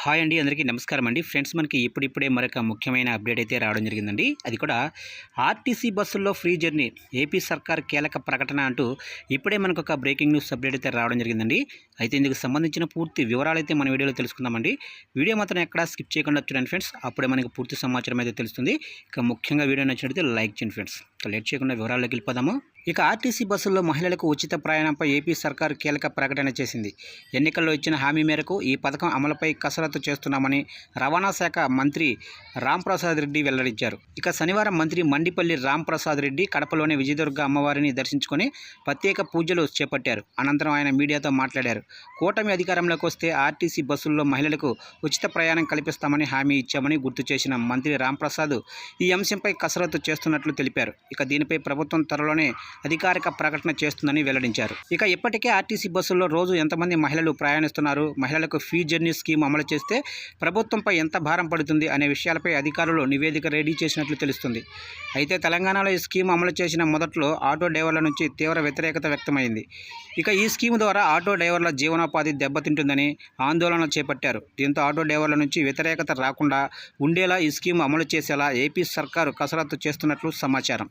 Hi అండి అందరికీ నమస్కారం అండి. ఫ్రెండ్స్ మనకి ఇప్పుడిప్పుడే మరొక ముఖ్యమైన అప్డేట్ అయితే రావడం జరిగిందండి. అది కూడా ఆర్టీసీ బస్సుల్లో ఫ్రీ జర్నీ ఏపీ సర్కార్ కీలక ప్రకటన అంటూ ఇప్పుడే మనకు ఒక బ్రేకింగ్ న్యూస్ అప్డేట్ అయితే రావడం జరిగిందండి. అయితే ఇందుకు సంబంధించిన పూర్తి వివరాలు అయితే మన వీడియోలో తెలుసుకుందామండి. వీడియో మాత్రం ఎక్కడా స్కిప్ చేయకుండా చూడండి ఫ్రెండ్స్. అప్పుడే మనకి పూర్తి సమాచారం అయితే తెలుస్తుంది. ఇక ముఖ్యంగా వీడియో నచ్చినట్లయితే లైక్ చేయండి ఫ్రెండ్స్. లేట్ చేయకుండా వివరాల్లోకి వెళ్ళిపోదాము. ఇక ఆర్టీసీ బస్సుల్లో మహిళలకు ఉచిత ప్రయాణంపై ఏపీ సర్కార్ కీలక ప్రకటన చేసింది. ఎన్నికల్లో ఇచ్చిన హామీ మేరకు ఈ పథకం అమలుపై కసరత్తు చేస్తున్నామని రవాణా శాఖ మంత్రి రాంప్రసాద్ రెడ్డి వెల్లడించారు. ఇక శనివారం మంత్రి మండిపల్లి రాంప్రసాద్ రెడ్డి కడపలోని విజయదుర్గ అమ్మవారిని దర్శించుకొని ప్రత్యేక పూజలు చేపట్టారు. అనంతరం ఆయన మీడియాతో మాట్లాడారు. కూటమి అధికారంలోకి వస్తే ఆర్టీసీ బస్సుల్లో మహిళలకు ఉచిత ప్రయాణం కల్పిస్తామని హామీ ఇచ్చామని గుర్తు చేసిన మంత్రి రాంప్రసాద్ ఈ అంశంపై కసరత్తు చేస్తున్నట్లు తెలిపారు. ఇక దీనిపై ప్రభుత్వం త్వరలోనే అధికారిక ప్రకటన చేస్తుందని వెల్లడించారు. ఇక ఇప్పటికే ఆర్టీసీ బస్సుల్లో రోజు ఎంతమంది మహిళలు ప్రయాణిస్తున్నారు? మహిళలకు ఫీ జర్నీ స్కీమ్ అమలు చేస్తే ప్రభుత్వంపై ఎంత భారం పడుతుంది అనే విషయాలపై అధికారులు నివేదిక రెడీ చేసినట్లు తెలుస్తుంది. అయితే తెలంగాణలో ఈ స్కీమ్ అమలు చేసిన మొదట్లో ఆటో డ్రైవర్ల నుంచి తీవ్ర వ్యతిరేకత వ్యక్తమైంది. ఇక ఈ స్కీమ్ ద్వారా ఆటో డ్రైవర్ల జీవనోపాధి దెబ్బతింటుందని ఆందోళన చేపట్టారు. దీంతో ఆటో డ్రైవర్ల నుంచి వ్యతిరేకత రాకుండా ఉండేలా ఈ స్కీమ్ అమలు చేసేలా ఏపీ సర్కారు కసరత్తు చేస్తున్నట్లు సమాచారం.